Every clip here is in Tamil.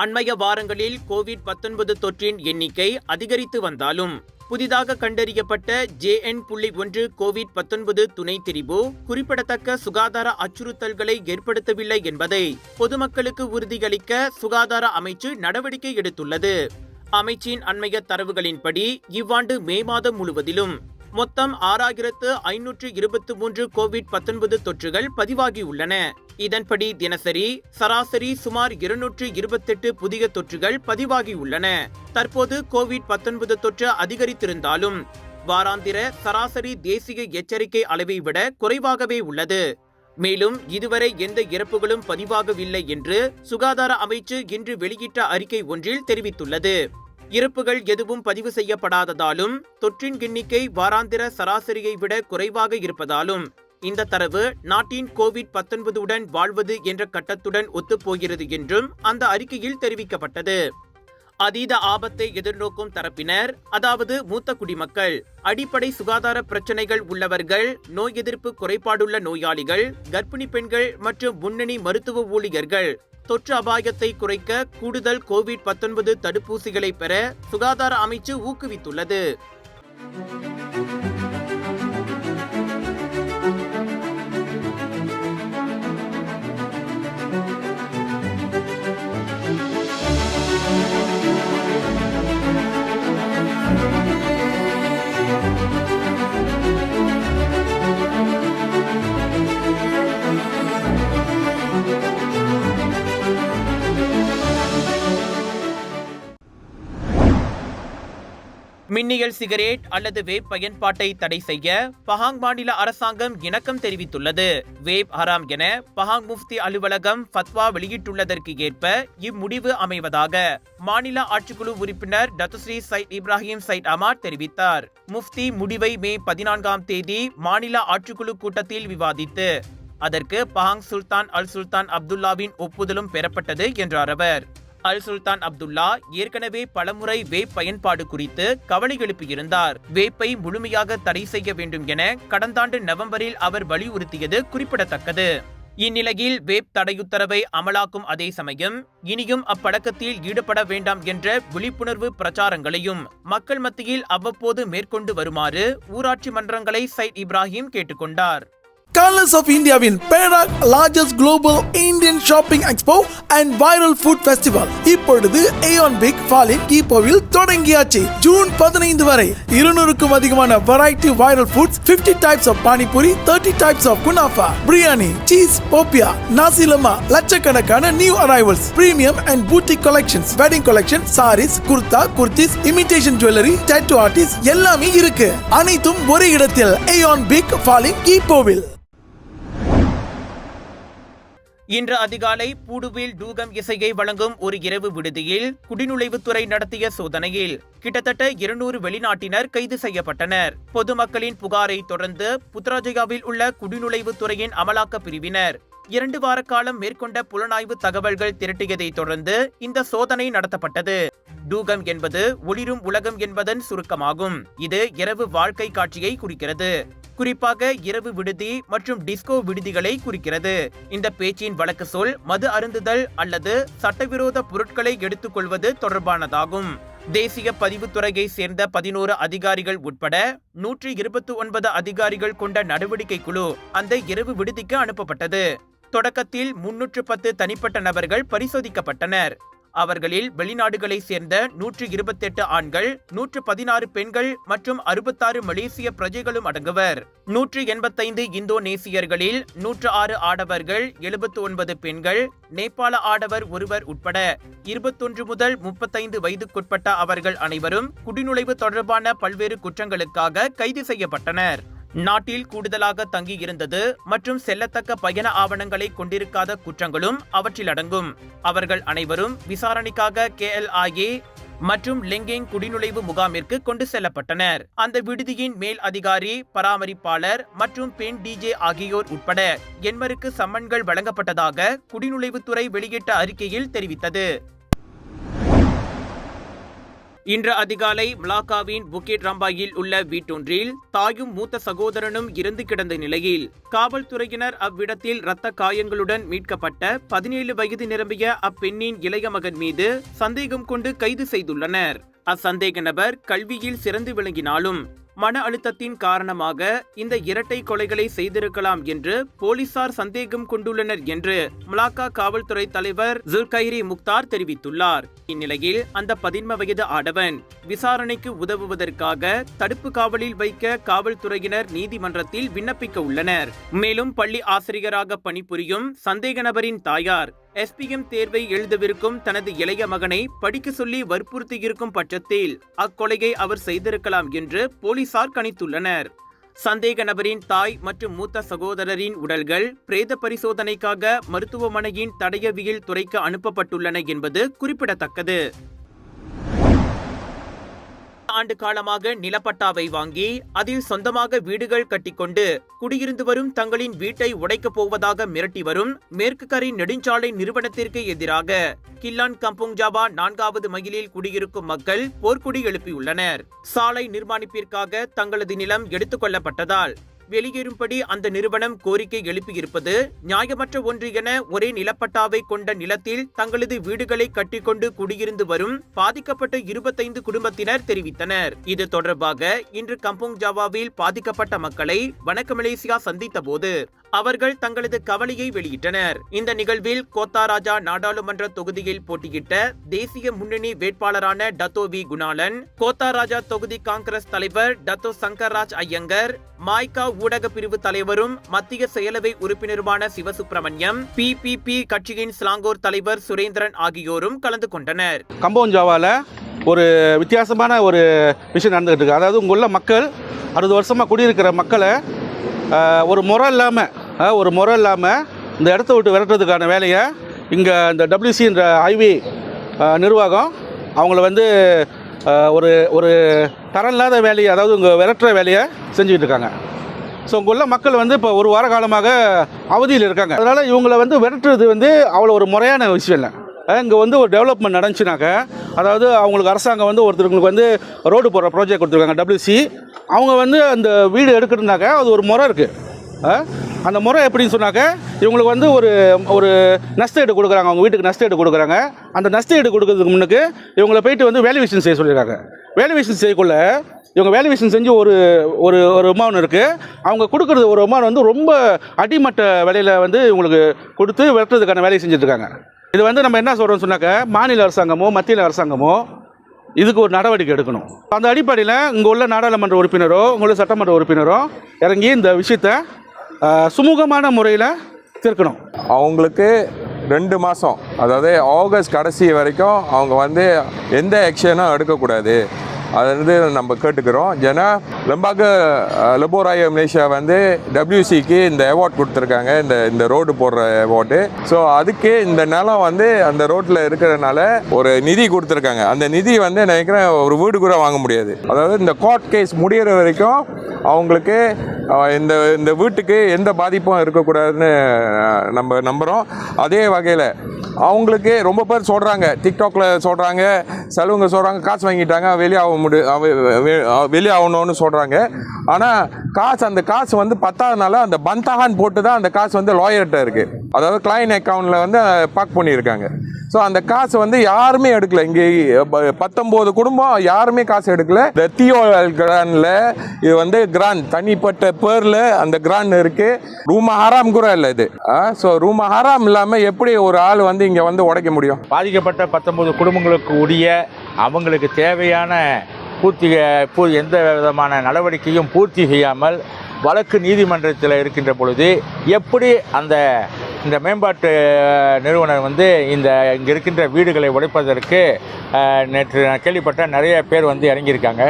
அண்மைய வாரங்களில் கோவிட் 19 தொற்றின் எண்ணிக்கை அதிகரித்து வந்தாலும் புதிதாக கண்டறியப்பட்ட ஜேஎன் புள்ளி ஒன்று கோவிட் 19 துணை திரிபு குறிப்பிடத்தக்க சுகாதார அச்சுறுத்தல்களை ஏற்படுத்தவில்லை என்பதை பொதுமக்களுக்கு உறுதியளிக்க சுகாதார அமைச்சு நடவடிக்கை எடுத்துள்ளது. அமைச்சின் அண்மைய தரவுகளின்படி இவ்வாண்டு மே மாதம் முழுவதிலும் மொத்தம் ஆறாயிரத்து ஐநூற்று இருபத்தி மூன்று கோவிட் 19 தொற்றுகள் பதிவாகியுள்ளன இதன்படி தினசரி சராசரி சுமார் இருநூற்று இருபத்தெட்டு புதிய தொற்றுகள் பதிவாகியுள்ளன தற்போது கோவிட் 19 தொற்று அதிகரித்திருந்தாலும் வாராந்திர சராசரி தேசிய எச்சரிக்கை அளவை விட குறைவாகவே உள்ளது. மேலும் இதுவரை எந்த இறப்புகளும் பதிவாகவில்லை என்று சுகாதார அமைச்சு இன்று வெளியிட்ட அறிக்கை ஒன்றில் தெரிவித்துள்ளது. இறப்புகள் எதுவும் பதிவு செய்யப்படாததாலும் தொற்றின் எண்ணிக்கை வாராந்திர சராசரியை விட குறைவாக இருப்பதாலும் இந்த தரவு நாட்டின் கோவிட் 19 உடன் வாழ்வது என்ற கட்டத்துடன் ஒத்துப்போகிறது என்றும் அந்த அறிக்கையில் தெரிவிக்கப்பட்டது. அதீத ஆபத்தை எதிர்நோக்கும் தரப்பினர் அதாவது மூத்த குடிமக்கள் அடிப்படை சுகாதார பிரச்சனைகள் உள்ளவர்கள் நோய் எதிர்ப்பு குறைபாடுள்ள நோயாளிகள் கர்ப்பிணி பெண்கள் மற்றும் முன்னணி மருத்துவ ஊழியர்கள் தொற்று அபாயத்தை குறைக்க கூடுதல் கோவிட் 19 தடுப்பூசிகளை பெற சுகாதார அமைச்சு ஊக்குவித்துள்ளது. மின்னியல் சிகரெட் அல்லது வேப் பயன்பாட்டை தடை செய்ய பஹாங் மாநில அரசாங்கம் இணக்கம் தெரிவித்துள்ளது. வேப் ஹராம் என பஹாங் முஃப்தி அலுவலகம் ஃபத்வா வெளியிட்டுள்ளதற்கு ஏற்ப இம்முடிவு அமைவதாக மாநில ஆட்சிக்குழு உறுப்பினர் டத்துஸ்ரீ சைட் இப்ராஹிம் சைட் அமார் தெரிவித்தார். முஃப்தி முடிவை மே பதினான்காம் தேதி மாநில ஆட்சிக்குழு கூட்டத்தில் விவாதித்து அதற்கு பஹாங் சுல்தான் அல் சுல்தான் அப்துல்லாவின் ஒப்புதலும் பெறப்பட்டது என்றார் அவர். அல் சுல்தான் அப்துல்லா ஏற்கனவே பலமுறை வேப் பயன்பாடு குறித்து கவலை எழுப்பியிருந்தார். வேப்பை முழுமையாக தடை செய்ய வேண்டும் என கடந்த ஆண்டு நவம்பரில் அவர் வலியுறுத்தியது குறிப்பிடத்தக்கது. இந்நிலையில் வேப் தடையுத்தரவை அமலாக்கும் அதே சமயம் இனியும் அப்பழக்கத்தில் ஈடுபட வேண்டாம் என்ற விழிப்புணர்வு பிரச்சாரங்களையும் மக்கள் மத்தியில் அவ்வப்போது மேற்கொண்டு வருமாறு ஊராட்சி மன்றங்களை சைட் இப்ராஹிம் கேட்டுக்கொண்டார். கலர்ஸ் ஆஃப் இந்தியாவின் Perak largest global Indian shopping expo and viral food festival இப்பொழுது ஏஆன் பிக் ஃபாலின் கீப்போவில் தொடங்கியாச்சு. ஜூன் பதினைந்து வரை. இருநூறுக்கும் அதிகமான variety viral foods 50 types of panipuri 30 types of kunafa biryani cheese popiah nasi lemak லட்சக்கணக்கான new arrivals premium and beauty collections wedding collection sarees kurta kurtis imitation jewellery tattoo artist எல்லாமே இருக்கு. அனைத்தும் ஒரே இடத்தில் ஏஆன் பிக் ஃபாலின் கீப்போவில் இன்று அதிகாலை பூடுவில் டூகம் இசையை வழங்கும் ஒரு இரவு விடுதியில் குடிநுழைவுத்துறை நடத்திய சோதனையில் கிட்டத்தட்ட இருநூறு வெளிநாட்டினர் கைது செய்யப்பட்டனர். பொதுமக்களின் புகாரை தொடர்ந்து புத்ராஜயாவில் உள்ள குடிநுழைவுத்துறையின் அமலாக்க பிரிவினர் இரண்டு வார காலம் மேற்கொண்ட புலனாய்வு தகவல்கள் திரட்டியதை தொடர்ந்து இந்த சோதனை நடத்தப்பட்டது. டூகம் என்பது ஒளிரும் உலகம் என்பதன் சுருக்கமாகும். இது இரவு வாழ்க்கை காட்சியை குறிக்கிறது. குறிப்பாக இரவு விடுதி மற்றும் டிஸ்கோ விடுதிகளை குறிக்கிறது. இந்த பேச்சின் வழக்கு சொல் மது அருந்துதல் அல்லது சட்டவிரோத பொருட்களை எடுத்துக்கொள்வது தொடர்பானதாகும். தேசிய பதிவுத்துறையை சேர்ந்த பதினோரு அதிகாரிகள் உட்பட நூற்றி இருபத்தி ஒன்பது அதிகாரிகள் கொண்ட நடவடிக்கை குழு அந்த இரவு விடுதிக்கு அனுப்பப்பட்டது. தொடக்கத்தில் முன்னூற்று பத்து தனிப்பட்ட நபர்கள் பரிசோதிக்கப்பட்டனர். அவர்களில் வெளிநாடுகளை சேர்ந்த நூற்று இருபத்தெட்டு ஆண்கள் நூற்று பதினாறு பெண்கள் மற்றும் அறுபத்தாறு மலேசிய பிரஜைகளும் அடங்குவர். நூற்று எண்பத்தைந்து இந்தோனேசியர்களில் நூற்று ஆறு ஆடவர்கள் எழுபத்து ஒன்பது பெண்கள் நேபாள ஆடவர் ஒருவர் உட்பட இருபத்தொன்று முதல் முப்பத்தைந்து வயதுக்குட்பட்ட அவர்கள் அனைவரும் குடிநுழைவு தொடர்பான பல்வேறு குற்றங்களுக்காக கைது செய்யப்பட்டனர். நாட்டில் கூடுதலாக தங்கியிருந்தது மற்றும் செல்லத்தக்க பயண ஆவணங்களை கொண்டிருக்காத குற்றங்களும் அவற்றில் அடங்கும். அவர்கள் அனைவரும் விசாரணைக்காக கேஎல்ஐஏ மற்றும் லெங்கேங் குடிநுழைவு முகாமிற்கு கொண்டு செல்லப்பட்டனர். அந்த விடுதியின் மேல் அதிகாரி பராமரிப்பாளர் மற்றும் பெண் டிஜே ஆகியோர் உட்பட எண்மருக்கு சம்மன்கள் வழங்கப்பட்டதாக குடிநுழைவுத்துறை வெளியிட்ட அறிக்கையில் தெரிவித்தது. இன்று அதிகாலை மலாக்காவின் புக்கேட் ரம்பாயில் உள்ள வீட்டொன்றில் தாயும் மூத்த சகோதரனும் இறந்து கிடந்த நிலையில் காவல்துறையினர் அவ்விடத்தில் இரத்த காயங்களுடன் மீட்கப்பட்ட பதினேழு வயது நிரம்பிய அப்பெண்ணின் இளைய மகன் மீது சந்தேகம் கொண்டு கைது செய்துள்ளனர். அச்சந்தேக நபர் கல்வியில் சிறந்து விளங்கினாலும் மன அழுத்தத்தின் காரணமாக இந்த இரட்டை கொலைகளை செய்திருக்கலாம் என்று போலீசார் சந்தேகம் கொண்டுள்ளனர் என்று மலாக்கா காவல்துறை தலைவர் ஜுல்கைரி முக்தார் தெரிவித்துள்ளார். இந்நிலையில் அந்த பதின்ம வயது ஆடவன் விசாரணைக்கு உதவுவதற்காக தடுப்பு காவலில் வைக்க காவல்துறையினர் நீதிமன்றத்தில் விண்ணப்பிக்க உள்ளனர். மேலும் பள்ளி ஆசிரியராக பணிபுரியும் சந்தேக நபரின் தாயார் எஸ்பிஎம் தேர்வை எழுதவிருக்கும் தனது இளைய மகனை படிக்க சொல்லி வற்புறுத்தியிருக்கும் பட்சத்தில் அக்கொலையை அவர் செய்திருக்கலாம் என்று போலீசார் கணித்துள்ளனர். சந்தேக நபரின் தாய் மற்றும் மூத்த சகோதரரின் உடல்கள் பிரேத பரிசோதனைக்காக மருத்துவமனையின் தடயவியல் துறைக்கு அனுப்பப்பட்டுள்ளன என்பது குறிப்பிடத்தக்கது. ஆண்டு காலமாக நிலப்பட்டாவை வாங்கி அதில் சொந்தமாக வீடுகள் கட்டிக்கொண்டு குடியிருந்து வரும் தங்களின் வீட்டை உடைக்கப் போவதாக மிரட்டி வரும் மேற்கு கரை நெடுஞ்சாலை நிறுவனத்திற்கு எதிராக கில்லான் கம்புங் ஜாவா நான்காவது மயிலில் குடியிருக்கும் மக்கள் போர்க்குடி எழுப்பியுள்ளனர். சாலை நிர்மாணிப்பிற்காக தங்களது நிலம் எடுத்துக் கொள்ளப்பட்டதால் வெளியேறும்படி அந்த நிறுவனம் கோரிக்கை எழுப்பியிருப்பது நியாயமற்ற ஒன்று என ஒரே நிலப்பட்டாவை கொண்ட நிலத்தில் தங்களது வீடுகளை கட்டிக்கொண்டு குடியிருந்து வரும் பாதிக்கப்பட்ட இருபத்தைந்து குடும்பத்தினர் தெரிவித்தனர். இது தொடர்பாக இன்று கம்போங் ஜாவாவில் பாதிக்கப்பட்ட மக்களை வணக்க மலேசியா சந்தித்த போது அவர்கள் தங்களது கவலையை வெளியிட்டனர். இந்த நிகழ்வில் கோத்தாராஜா நாடாளுமன்ற தொகுதியில் போட்டியிட்ட தேசிய முன்னணி வேட்பாளரான டத்தோ வி. குணாலன் கோத்தாராஜா தொகுதி காங்கிரஸ் தலைவர் டத்தோ சங்கர்ராஜ் ஐயங்கர் மாய்கா ஊடக பிரிவு தலைவரும் மத்திய செயலவை உறுப்பினருமான சிவசுப்பிரமணியம் பிபிபி கட்சியின் ஸ்லாங்கோர் தலைவர் சுரேந்திரன் ஆகியோரும் கலந்து கொண்டனர். கம்போஞ்சாவால ஒரு வித்தியாசமான ஒரு விஷயம் நடந்துகிட்டு இருக்கு. அதாவது உள்ள மக்கள் அறுபது வருஷமாக குடியிருக்கிற மக்களை ஒரு முறை இல்லாமல் ஒரு முறை இல்லாமல் இந்த இடத்த விட்டு விரட்டுறதுக்கான வேலையை இங்கே இந்த டபிள்யூசின்ற ஐவி நிர்வாகம் அவங்கள வந்து ஒரு ஒரு தரம் இல்லாத வேலையை அதாவது இங்கே விரட்டுற வேலையை செஞ்சுக்கிட்டு இருக்காங்க. ஸோ இங்கே உள்ள மக்கள் வந்து இப்போ ஒரு வார காலமாக அவதியில் இருக்காங்க. அதனால் இவங்களை வந்து விரட்டுறது வந்து அவ்வளோ ஒரு முறையான விஷயம் இல்லை. இங்கே வந்து ஒரு டெவலப்மெண்ட் நடந்துச்சுனாக்க அதாவது அவங்களுக்கு அரசாங்கம் வந்து ஒருத்தருங்களுக்கு வந்து ரோடு போடுற ப்ராஜெக்ட் கொடுத்துருக்காங்க டபிள்யூசி அவங்க வந்து அந்த வீடு எடுக்கணுனாக்க அது ஒரு முறை இருக்குது அந்த முறை எப்படின்னு சொன்னாக்க இவங்களுக்கு வந்து ஒரு ஒரு நஷ்டஈடு கொடுக்குறாங்க. அவங்க வீட்டுக்கு நஷ்டஈடு கொடுக்குறாங்க. அந்த நஷ்டஈடு கொடுக்கறதுக்கு முன்னுக்கு இவங்களை போயிட்டு வந்து வேல்யூவேஷன் செய்ய சொல்லியிருக்காங்க வேல்யூவேஷன் செய்யக்குள்ள இவங்க வேல்யூவேஷன் செஞ்சு ஒரு ஒரு ஒரு அமௌண்ட் இருக்குது அவங்க கொடுக்குறது ஒரு அமௌண்ட் வந்து ரொம்ப அடிமட்ட விலையில் வந்து இவங்களுக்கு கொடுத்து வெட்டுறதுக்கான வேலையை செஞ்சுட்ருக்காங்க இது வந்து நம்ம என்ன சொல்கிறோம்னு சொன்னாக்க மாநில அரசாங்கமோ மத்திய அரசாங்கமோ இதுக்கு ஒரு நடவடிக்கை எடுக்கணும். அந்த அடிப்படையில் இங்கே உள்ள நாடாளுமன்ற உறுப்பினரோ உங்களுடைய உள்ள சட்டமன்ற உறுப்பினரோ இறங்கி இந்த விஷயத்தை சுமூகமான முறையில் தீர்க்கணும். அவங்களுக்கு ரெண்டு மாதம் அதாவது ஆகஸ்ட் கடைசி வரைக்கும் அவங்க வந்து எந்த ஆக்ஷனும் எடுக்கக்கூடாது. அது வந்து நம்ம கேட்டுக்கிறோம். ஏன்னா லெம்பாக லெபோராய மலேசியா வந்து டபிள்யூசிக்கு இந்த அவார்ட் கொடுத்துருக்காங்க. இந்த இந்த ரோடு போடுற அவார்டு ஸோ அதுக்கு இந்த நிலம் வந்து அந்த ரோட்டில் இருக்கிறதுனால ஒரு நிதி கொடுத்துருக்காங்க. அந்த நிதி வந்து நினைக்கிறேன் ஒரு வீடு கூட வாங்க முடியாது. அதாவது இந்த கோர்ட் கேஸ் முடிகிற வரைக்கும் அவங்களுக்கு இந்த இந்த வீட்டுக்கு எந்த பாதிப்பும் இருக்கக்கூடாதுன்னு நம்ம நம்புகிறோம் அதே வகையில் அவங்களுக்கு ரொம்ப பேர் சொல்கிறாங்க டிக்டாக்ல சொல்கிறாங்க செலவுங்க சொல்கிறாங்க காசு வாங்கிட்டாங்க. வெளியாகும் முடி வெளியாகணும்னு சொல்கிறாங்க ஆனால் காசு அந்த காசு வந்து பத்தாதனால அந்த பந்தாகான் போட்டு தான் அந்த காசு வந்து லாயர்கிட்ட இருக்குது அதாவது கிளைன் அக்கௌண்ட்டில் வந்து பார்க் பண்ணியிருக்காங்க. ஸோ அந்த காசு வந்து யாருமே எடுக்கல. இங்கே பத்தொம்போது குடும்பம் யாருமே காசு எடுக்கல. இந்த தியோ கிராண்டில் இது வந்து கிரான் தனிப்பட்ட பேரில் அந்த கிரான் இருக்குது ரூமா ஹராம் கூட இல்லை இது. ஸோ ரூமா ஹராம் இல்லாமல் எப்படி ஒரு ஆள் வந்து இங்கே வந்து உடைக்க முடியும்? பாதிக்கப்பட்ட பத்தொம்போது குடும்பங்களுக்கு உரிய அவங்களுக்கு தேவையான பூர்த்தி பூ எந்த விதமான நடவடிக்கையும் பூர்த்தி செய்யாமல் வழக்கு நீதிமன்றத்தில் இருக்கின்ற பொழுது எப்படி அந்த இந்த மேம்பாட்டு நிறுவனர் வந்து இந்த இங்கே இருக்கின்ற வீடுகளை உடைப்பதற்கு நேற்று நான் கேள்விப்பட்ட நிறைய பேர் வந்து இறங்கியிருக்காங்க.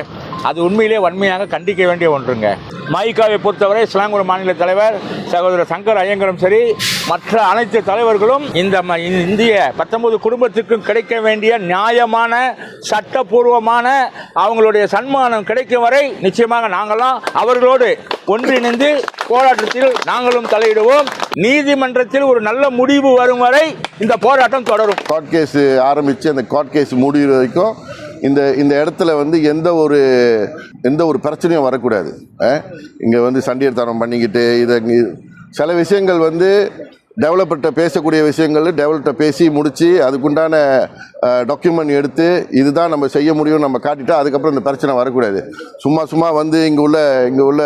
அது உண்மையிலே வன்மையாக கண்டிக்க வேண்டிய ஒன்றுங்க. மைக்காவை பொறுத்தவரை சிலாங்கூர் மாநில தலைவர் சகோதரர் சங்கர் ஐயங்கரும் சரி மற்ற அனைத்து தலைவர்களும் இந்த ம- இந்திய பத்தொன்பது குடும்பத்திற்கும் கிடைக்க வேண்டிய நியாயமான சட்டபூர்வமான அவங்களுடைய சன்மானம் கிடைக்கும் வரை நிச்சயமாக நாங்களாம் அவர்களோடு ஒன்றிணைந்து போராட்டத்தில் நாங்களும் தலையிடுவோம். நீதிமன்றத்தில் ஒரு நல்ல முடிவு வரும் வரை இந்த போராட்டம் தொடரும். கோர்ட் கேஸ் ஆரம்பித்து அந்த கோர்ட் கேஸ் முடிகிற வரைக்கும் இந்த இந்த இடத்துல வந்து எந்த ஒரு எந்த ஒரு பிரச்சனையும் வரக்கூடாது. இங்கே வந்து சண்டியர்தனம் பண்ணிக்கிட்டு இதை சில விஷயங்கள் வந்து டெவலப்பர்கிட்ட பேசக்கூடிய விஷயங்கள் டெவலப்ட்ட பேசி முடித்து அதுக்குண்டான டாக்குமெண்ட் எடுத்து இதுதான் நம்ம செய்ய முடியும் நம்ம காட்டிட்டா அதுக்கப்புறம் இந்த பிரச்சனை வரக்கூடாது. சும்மா சும்மா வந்து இங்கே உள்ள இங்கே உள்ள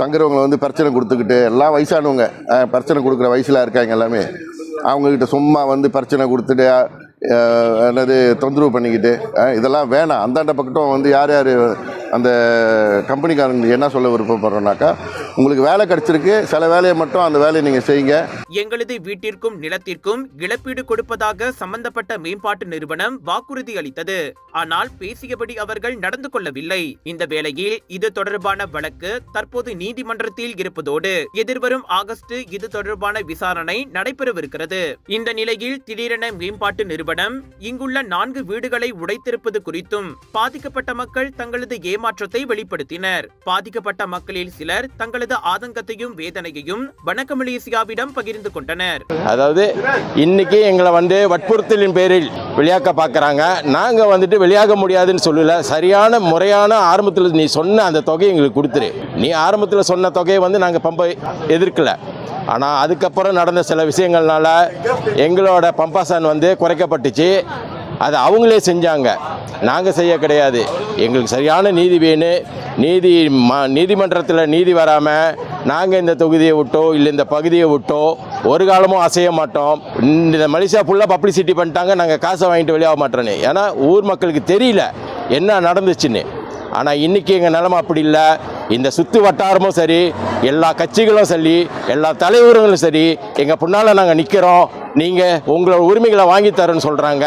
தங்குறவங்களை வந்து பிரச்சனை கொடுத்துக்கிட்டு எல்லாம் வயசானவங்க பிரச்சனை கொடுக்குற வயசில் இருக்காங்க எல்லாமே. அவங்கக்கிட்ட சும்மா வந்து பிரச்சனை கொடுத்துட்டு என்னது தொந்தரவு பண்ணிக்கிட்டு இதெல்லாம் வேணாம். அந்தாண்ட பக்கட்டும் வந்து யார் யார் அந்த கம்பெனிக்காரங்களுக்கு என்ன சொல்ல விருப்பப்படுறோம்னாக்கா உங்களுக்கு வேலை கிடைச்சிருக்கு சில வேலையை மட்டும் அந்த வேலையை நீங்கள் செய்யுங்க. எங்களது வீட்டிற்கும் நிலத்திற்கும் இழப்பீடு கொடுப்பதாக சம்பந்தப்பட்ட மேம்பாட்டு நிறுவனம் வாக்குறுதி அளித்தது. ஆனால் பேசியபடி அவர்கள் நடந்து கொள்ளவில்லை. இந்த வேளையில் இது தொடர்பான வழக்கு தற்போது நீதிமன்றத்தில் இருப்பதோடு எதிர்வரும் ஆகஸ்ட் இது தொடர்பான விசாரணை நடைபெறவிருக்கிறது. இந்த நிலையில் திடீரென மேம்பாட்டு நிறுவனம் இங்குள்ள நான்கு வீடுகளை உடைத்திருப்பது குறித்தும் பாதிக்கப்பட்ட மக்கள் தங்களது ஏமாற்றத்தை வெளிப்படுத்தினர். பாதிக்கப்பட்ட மக்களில் சிலர் தங்களது ஆதங்கத்தையும் வேதனையையும் வணக்க மலேசியாவிடம் பகிர்ந்து கொண்டனர். அதாவது இன்னைக்கு எங்களை வந்து வற்புறுத்தலின் பேரில் வெளியாக்க பார்க்குறாங்க. நாங்கள் வந்துட்டு வெளியாக முடியாதுன்னு சொல்லல. சரியான முறையான ஆரம்பத்தில் நீ சொன்ன அந்த தொகையை எங்களுக்கு கொடுத்துரு. நீ ஆரம்பத்தில் சொன்ன தொகையை வந்து நாங்கள் பம்பை எதிர்க்கல. ஆனால் அதுக்கப்புறம் நடந்த சில விஷயங்கள்னால எங்களோட பம்பாசான் வந்து குறைக்கப்பட்டுச்சு. அதை அவங்களே செஞ்சாங்க. நாங்கள் செய்ய கிடையாது. எங்களுக்கு சரியான நீதி வேணும். நீதி ம நீதிமன்றத்தில் நீதி வராமல் நாங்கள் இந்த தொகுதியை விட்டோ இல்லை இந்த பகுதியை விட்டோ ஒரு காலமும் அசைய மாட்டோம். இந்த மலேசியா ஃபுல்லாக பப்ளிசிட்டி பண்ணிட்டாங்க. நாங்கள் காசை வாங்கிட்டு வெளியாக மாட்டோன்னு ஏன்னா ஊர் மக்களுக்கு தெரியல என்ன நடந்துச்சுன்னு. ஆனால் இன்றைக்கி எங்கள் நிலமை அப்படி இல்லை. இந்த சுற்று வட்டாரமும் சரி எல்லா கட்சிகளும் சரி எல்லா தலைவர்களும் சரி எங்கள் பின்னால் நாங்கள் நிற்கிறோம் நீங்கள் உங்களோட உரிமைகளை வாங்கி தரேன்னு சொல்கிறாங்க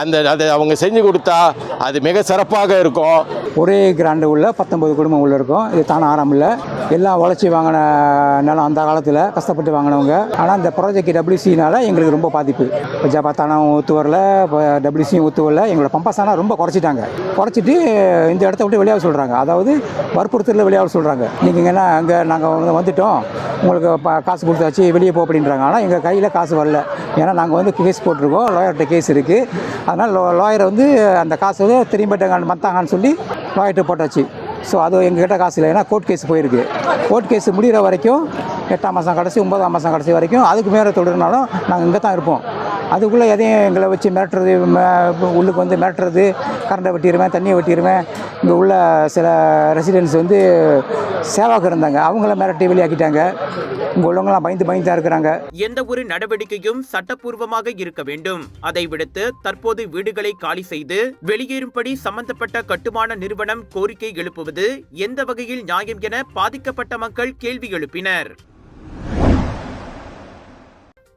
அந்த அதை அவங்க செஞ்சு கொடுத்தா அது மிக சிறப்பாக இருக்கும். ஒரே கிராண்டு உள்ள பத்தொம்பது குடும்பம் உள்ள இருக்கும். இது தானே ஆரம்பம் இல்லை. எல்லாம் உழைச்சி வாங்கின நிலம் அந்த காலத்தில் கஷ்டப்பட்டு வாங்கினவங்க. ஆனால் இந்த ப்ராஜெக்ட் டபிள்யூசினால எங்களுக்கு ரொம்ப பாதிப்பு. இப்போ ஜபாத்தானம் ஒத்து வரல இப்போ டபிள்யூசியும் ஒத்து வரல. எங்களோட பம்பாசானா ரொம்ப குறைச்சிட்டாங்க. குறைச்சிட்டு இந்த இடத்த விட்டு வெளியாக சொல்கிறாங்க அதாவது வற்புறுத்தலில் வெளியாக சொல்கிறாங்க நீங்கள் என்ன அங்கே நாங்கள் வந்து வந்துட்டோம். உங்களுக்கு காசு கொடுத்தாச்சு வெளியே போ அப்படின்றாங்க. ஆனால் எங்கள் கையில் காசு வரல. ஏன்னா நாங்கள் வந்து கேஸ் போட்டிருக்கோம். லாயர்கிட்ட கேஸ் இருக்குது அதனால் லாயரை வந்து அந்த காசு வந்து திரும்பிட்டாங்க மத்தாங்கன்னு சொல்லி லாயர்கிட்ட போட்டாச்சு. ஸோ அது எங்ககிட்ட காசு இல்லை. ஏன்னா கோர்ட் கேஸ் போயிருக்கு. கோர்ட் கேஸ் முடிகிற வரைக்கும் எட்டாம் மாதம் கடைசி ஒன்பதாம் மாதம் கடைசி வரைக்கும் அதுக்கு மேலே தொடர்னாலும் நாங்கள் இங்கே தான் இருப்போம். அதுக்குள்ளே எதையும் எங்களை வச்சு மிரட்டுறது ம- உள்ளுக்கு வந்து மிரட்டுறது கரண்டை வெட்டிடுவேன் தண்ணியை வெட்டிடுவேன். இங்கே உள்ள சில ரெசிடென்ட்ஸ் வந்து சேவாக்கு இருந்தாங்க. அவங்கள மிரட்டி வெளியாக்கிட்டாங்க. இங்கே உள்ளவங்களாம் பயந்து பயந்து தான் இருக்கிறாங்க. எந்த ஒரு நடவடிக்கையும் சட்டப்பூர்வமாக இருக்க வேண்டும். அதை விடுத்து தற்போது வீடுகளை காலி செய்து வெளியேறும்படி சம்பந்தப்பட்ட கட்டுமான நிறுவனம் கோரிக்கை எழுப்புவது எந்த வகையில் நியாயம் என பாதிக்கப்பட்ட மக்கள் கேள்வி எழுப்பினர்.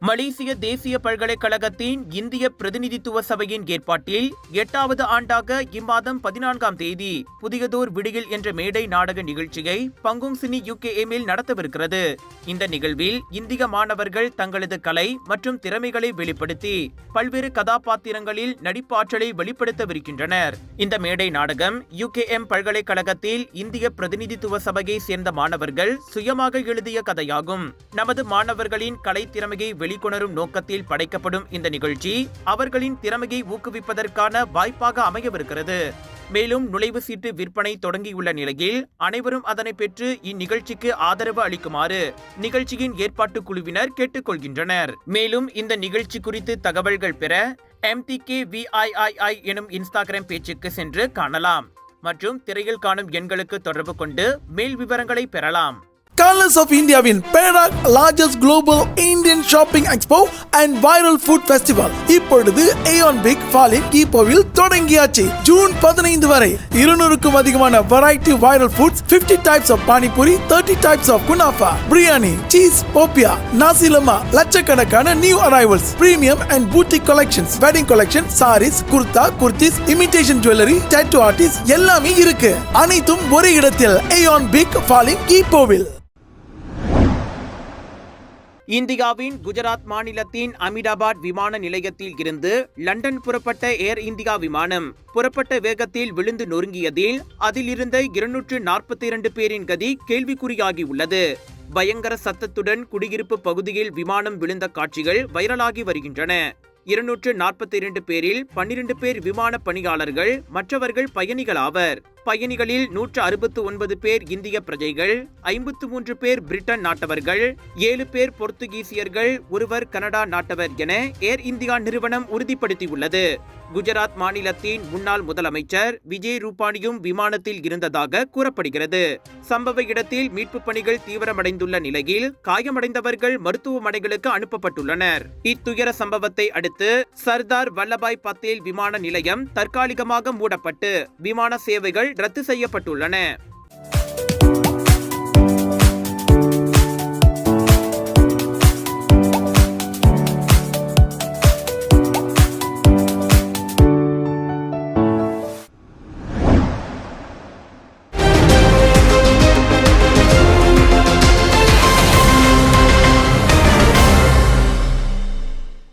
மலேசிய தேசிய பல்கலைக்கழகத்தின் இந்திய பிரதிநிதித்துவ சபையின் ஏற்பாட்டில் எட்டாவது ஆண்டாக இம்மாதம் பதினான்காம் தேதி புதியதோர் விடியில் என்ற மேடை நாடக நிகழ்ச்சியை பங்குங் சினி யூகேஎம்மில் நடத்தவிருக்கிறது. இந்த நிகழ்வில் இந்திய மாணவர்கள் தங்களது கலை மற்றும் திறமைகளை வெளிப்படுத்தி பல்வேறு கதாபாத்திரங்களில் நடிப்பாற்றலை வெளிப்படுத்தவிருக்கின்றனர். இந்த மேடை நாடகம் யுகேஎம் பல்கலைக்கழகத்தில் இந்திய பிரதிநிதித்துவ சபையை சேர்ந்த மாணவர்கள் சுயமாக எழுதிய கதையாகும். நமது மாணவர்களின் கலை திறமையை வெளிக்கொணரும் நோக்கத்தில் படைக்கப்படும் இந்த நிகழ்ச்சி அவர்களின் திறமையை ஊக்குவிப்பதற்கான வாய்ப்பாக அமையவிருக்கிறது. மேலும் நுழைவு சீட்டு விற்பனை தொடங்கியுள்ள நிலையில் அனைவரும் அதனை பெற்று இந்நிகழ்ச்சிக்கு ஆதரவு அளிக்குமாறு நிகழ்ச்சியின் ஏற்பாட்டு குழுவினர் கேட்டுக்கொள்கின்றனர். மேலும் இந்த நிகழ்ச்சி குறித்து தகவல்கள் பெற எம்டிகே விஐஐஐ எனும் இன்ஸ்டாகிராம் பேச்சுக்கு சென்று காணலாம். மற்றும் திரையில் காணும் எண்களுக்கு தொடர்பு கொண்டு மேல் விவரங்களை பெறலாம். கலர்ஸ் ஆஃப் இந்தியாவின் Perak largest global Indian shopping expo and viral food festival இப்பொழுது ஏஆன் பிக் ஃபாலின் கீப்போவில் தொடங்கியாச்சு. ஜூன் பதினைந்து வரை. இருநூறுக்கும் அதிகமான variety viral foods 50 types of panipuri 30 types of kunafa biryani cheese popiah nasi lemak லட்சக்கணக்கான new arrivals premium and boutique collections wedding collection sarees kurta kurtis imitation jewellery tattoo artist எல்லாமே இருக்கு. அனைத்தும் ஒரே இடத்தில் ஏஆன் பிக் ஃபாலின் கீப்போவில் இந்தியாவின் குஜராத் மாநிலத்தின் அமிதாபாத் விமான நிலையத்தில் இருந்து லண்டன் புறப்பட்ட ஏர் இந்தியா விமானம் புறப்பட்ட வேகத்தில் விழுந்து நொறுங்கியதில் அதிலிருந்த இருநூற்று நாற்பத்தி இரண்டு பேரின் கதி கேள்விக்குறியாகியுள்ளது. பயங்கர சத்தத்துடன் குடியிருப்பு பகுதியில் விமானம் விழுந்த காட்சிகள் வைரலாகி வருகின்றன. இருநூற்று நாற்பத்தி இரண்டு பேரில் பன்னிரண்டு பேர் விமான பணியாளர்கள் மற்றவர்கள் பயணிகள் ஆவர். பயணிகளில் நூற்று அறுபத்து ஒன்பது பேர் இந்திய பிரஜைகள் ஐம்பத்து மூன்று பேர் பிரிட்டன் நாட்டவர்கள் ஏழு பேர் போர்த்துகீசியர்கள் ஒருவர் கனடா நாட்டவர் என ஏர் இந்தியா நிறுவனம் உறுதிப்படுத்தியுள்ளது. குஜராத் மாநிலத்தின் முன்னாள் முதலமைச்சர் விஜய் ரூபானியும் விமானத்தில் இருந்ததாக கூறப்படுகிறது. சம்பவ இடத்தில் மீட்புப் பணிகள் தீவிரமடைந்துள்ள நிலையில் காயமடைந்தவர்கள் மருத்துவமனைகளுக்கு அனுப்பப்பட்டுள்ளனர். இத்துயர சம்பவத்தை அடுத்து சர்தார் வல்லபாய் பத்தேல் விமான நிலையம் தற்காலிகமாக மூடப்பட்டு விமான சேவைகள் ரத்து செய்யப்பட்டுள்ளன.